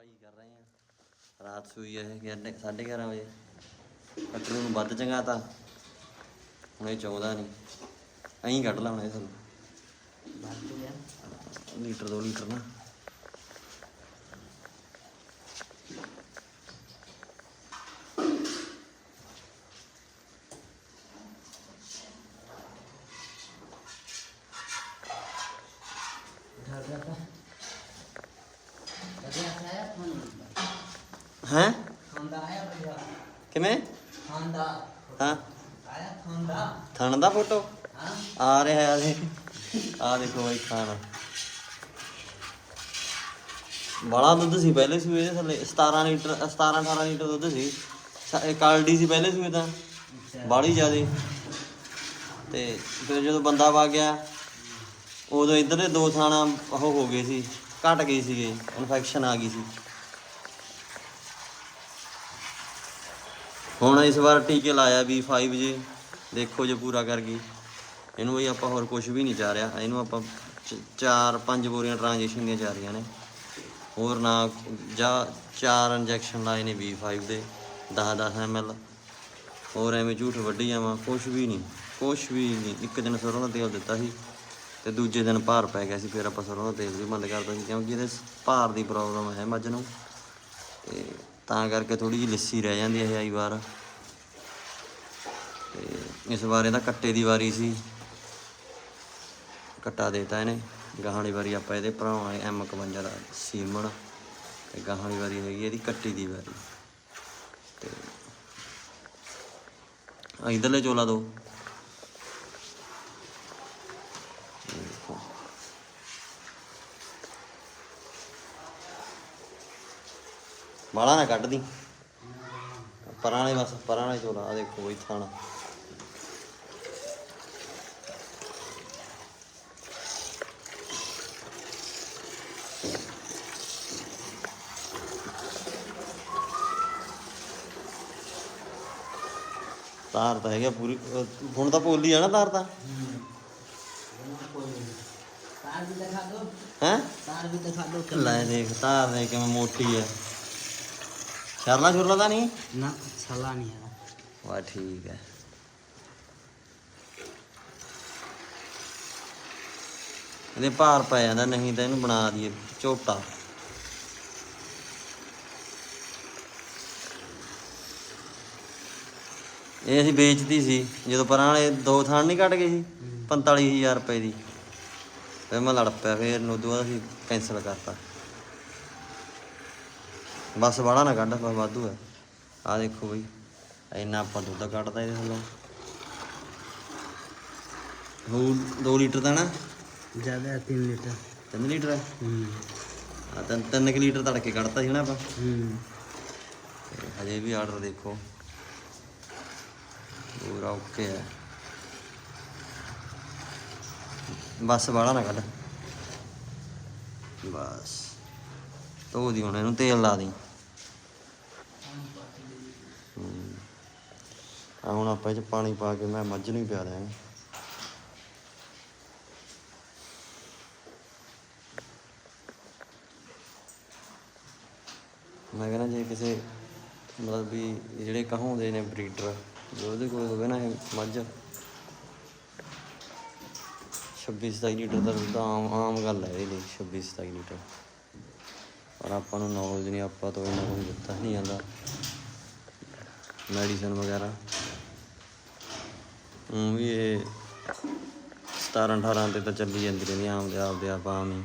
ਸਫ਼ਾਈ ਕਰ ਰਹੇ ਆ। ਰਾਤ ਸੂਈ ਇਹ 11:30 ਵਜੇ। ਕੱਟਰੂ ਨੂੰ ਵੱਧ ਚੰਗਾ ਤਾਂ ਹੁਣ ਇਹ ਨਹੀਂ। ਐਂ ਕੱਢ ਲਾਉਣਾ ਇਹ ਸਾਨੂੰ। ਲੀਟਰ 2 ਲੀਟਰ ਨਾ। Gracias. ਹੈ? ਖਾਂਦਾ ਕਿਵੇਂ? ਥਣ ਦਾ ਫੋਟੋ? ਆ ਰਿਹਾ ਹੈ ਦੇ ਆ ਦੇਖੋ ਬਾਈ ਖਾਣਾ। ਬੜਾ ਦੁੱਧ ਸੀ ਪਹਿਲੇ ਸੂਏ ਦੇ ਥੱਲੇ। 17 ਲੀਟਰ 17 18 ਲੀਟਰ ਦੁੱਧ ਸੀ। ਇਹ ਕਾਲਡੀ ਸੀ ਪਹਿਲੇ ਸੂਏ ਤਾਂ। ਬਾੜੀ ਜ਼ਿਆਦੇ। ਤੇ ਫਿਰ ਜਦੋਂ ਬੰਦਾ ਵਾ ਗਿਆ ਉਦੋਂ ਇਧਰਲੇ ਦੋ ਥਾਣਾ ਉਹ ਹੋ ਗਏ ਸੀ। ਘਟ ਗਏ ਸੀਗੇ। ਇਨਫੈਕਸ਼ਨ ਆ ਗਈ ਸੀ। ਹੁਣ ਇਸ ਵਾਰ ਟੀਕੇ ਲਾਇਆ ਵੀ 5 ਜੇ। ਦੇਖੋ ਜੇ ਪੂਰਾ ਕਰ ਗਈ। ਇਹਨੂੰ ਵੀ ਆਪਾਂ ਹੋਰ ਕੁਝ ਵੀ ਨਹੀਂ ਜਾ ਰਿਹਾ। ਇਹਨੂੰ ਆਪਾਂ ਚ- ਚਾਰ, ਪੰਜ ਬੋਰੀਆਂ ਟ੍ਰਾਂਜੈਕਸ਼ਨ ਦੀਆਂ ਜਾ ਰਹੀਆਂ ਨੇ। ਹੋਰ ਨਾ ਜਾਂ ਚਾਰ ਇੰਜੈਕਸ਼ਨ ਲਾਏ ਨੇ B5 ਦੇ। 10 10 ml ਹੋਰ ਐਵੇਂ ਝੂਠ ਵੱਢੀ ਜਾਵਾਂ। ਕੁਝ ਵੀ ਨਹੀਂ। ਕੁਝ ਵੀ ਨਹੀਂ। ਇੱਕ ਦਿਨ ਸਰੋਂ ਦਾ ਤੇਲ ਦਿੱਤਾ ਸੀ ਤੇ ਦੂਜੇ ਦਿਨ ਭਾਰ ਪੈ ਗਿਆ ਸੀ। ਫਿਰ ਆਪਾਂ ਸਰੋਂ ਦਾ ਤੇਲ ਵੀ ਬੰਦ ਕਰਤਾ ਸੀ। ਕਿਉਂਕਿ ਇਹਦੇ ਭਾਰ ਦੀ ਪ੍ਰੋਬਲਮ ਹੈ ਮੱਝ ਨੂੰ। ਤੇ ਤਾਂ ਕਰਕੇ ਥੋੜੀ ਜਿਹੀ ਲੱਸੀ ਰਹਿ ਜਾਂਦੀ ਹੈ ਆਈ ਵਾਰ। ਤੇ ਇਸ ਵਾਰ ਇਹਦਾ ਕੱਟੇ ਦੀ ਵਾਰੀ ਸੀ। ਕੱਟਾ ਦੇਤਾ ਇਹਨੇ। ਗਾਹਾਂ ਵਾਰੀ ਆਪਾਂ ਇਹਦੇ ਭਰਾਵਾਂ ਐਮ 51 ਦਾ ਸੀਮਨ ਤੇ ਗਾਹਾਂ ਵਾਰੀ ਹੈਗੀ ਇਹਦੀ ਕੱਟੀ ਦੀ ਵਾਰੀ। ਤੇ ਆ ਇਧਰਲੇ ਚੋਲਾ ਦੋ। ਮਾਲਾ ਨਾ ਕੱਢਦੀ ਪਰਾਂ ਵਾਲੇ ਬਸ ਪਰਾਂ ਵਾਲੇ ਆ ਦੇਖੋ ਬਈ ਥਾਣਾ। ਤਾਰ ਤਾਂ ਹੈਗਾ ਪੂਰੀ ਹੁਣ ਤਾਂ ਭੁੱਲ ਆ ਨਾ ਤਾਰ ਤਾਂ। ਤਾਰ ਵੀ ਦਿਖਾ ਦੋ ਹੈ? ਤਾਰ ਵੀ ਦਿਖਾ ਦੋ ਲੈ ਦੇਖ ਤਾਰ ਦੇ ਕਿਵੇਂ ਮੋਟੀ ਹੈ ਛਰਲਾ ਛੁਰਲਾ ਤਾਂ ਨਹੀਂ? ਨਾ ਸਾਲਾ ਨਹੀਂ ਹੈਗਾ। ਵਾ ਠੀਕ ਹੈ। ਇਹਦੇ ਭਾਰ ਪੈ ਜਾਂਦਾ ਨਹੀਂ ਤਾਂ ਇਹਨੂੰ ਬਣਾ ਦਈਏ ਝੋਟਾ। ਇਹ ਅਸੀਂ ਵੇਚਦੀ ਸੀ ਜਦੋਂ ਪਰਾਂ ਵਾਲੇ ਦੋ ਥਾਣ ਨਹੀਂ ਕੱਟ ਗਏ ਸੀ 45000 ਰੁਪਏ ਦੀ। ਫਿਰ ਮੈਂ ਲੜ ਪਿਆ ਫਿਰ ਉਦੋਂ ਬਾਅਦ ਅਸੀਂ ਕੈਂਸਲ ਕਰਤਾ। ਬਸ ਬਾੜਾ ਨਾ ਕੱਢ ਬਸ ਵਾਧੂ ਹੈ ਆ ਦੇਖੋ ਬਈ ਇੰਨਾ ਆਪਾਂ ਦੁੱਧ ਕੱਢਦਾ ਇਹਦੇ ਥੱਲੋਂ। ਹੋਰ 2 ਲੀਟਰ ਦਾ ਨਾ? ਜ਼ਿਆਦਾ 3 ਲੀਟਰ। 3 ਲੀਟਰ? ਹੈ। ਆ ਤਾਂ 3 ਲੀਟਰ ਤੜਕੇ ਕੱਢਤਾ ਸੀ ਨਾ ਆਪਾਂ। ਹੂੰ। ਹਜੇ ਵੀ ਆਰਡਰ ਦੇਖੋ। ਪੂਰਾ ਓਕੇ ਹੈ ਬਸ ਬਾੜਾ ਨਾ ਕੱਢ। ਬਸ। ਧੋ ਦੀ ਹੁਣ ਇਹਨੂੰ ਤੇਲ ਲਾ ਦੀ ਆ ਹੁਣ ਆਪਾਂ ਇਹ ਚ ਪਾਣੀ ਪਾ ਕੇ ਮੈਂ ਮੱਝ ਨੂੰ ਹੀ ਪਿਆ ਦਿਆਂਗਾ। ਮੈਂ ਕਹਿੰਦਾ ਜੇ ਕਿਸੇ ਮਤਲਬ ਵੀ ਜਿਹੜੇ ਕਹਾਉਂਦੇ ਨੇ ਬਰੀਡਰ, ਜੇ ਉਹਦੇ ਕੋਲ ਹੋਵੇ ਨਾ ਇਹ ਮੱਝ। 26 27 ਲੀਟਰ ਦਾ ਦੁੱਧ ਆਮ ਆਮ ਗੱਲ ਹੈ ਇਹਦੇ ਲਈ 26 27 ਲੀਟਰ। ਪਰ ਆਪਾਂ ਨੂੰ ਨੌਲੇਜ ਨਹੀਂ, ਆਪਾਂ ਤੋਂ ਇਹਨਾਂ ਨੂੰ ਦਿੱਤਾ ਨਹੀਂ ਜਾਂਦਾ। ਮੈਡੀਸਨ ਵਗੈਰਾ। ਉਹ ਵੀ ਇਹ 17 18 ਤੇ ਤਾਂ ਚੱਲੀ ਜਾਂਦੀ ਰਹਿੰਦੀ ਆਮ ਦੇ ਆਪ ਦੇ ਆਪ ਆਮ ਹੀ।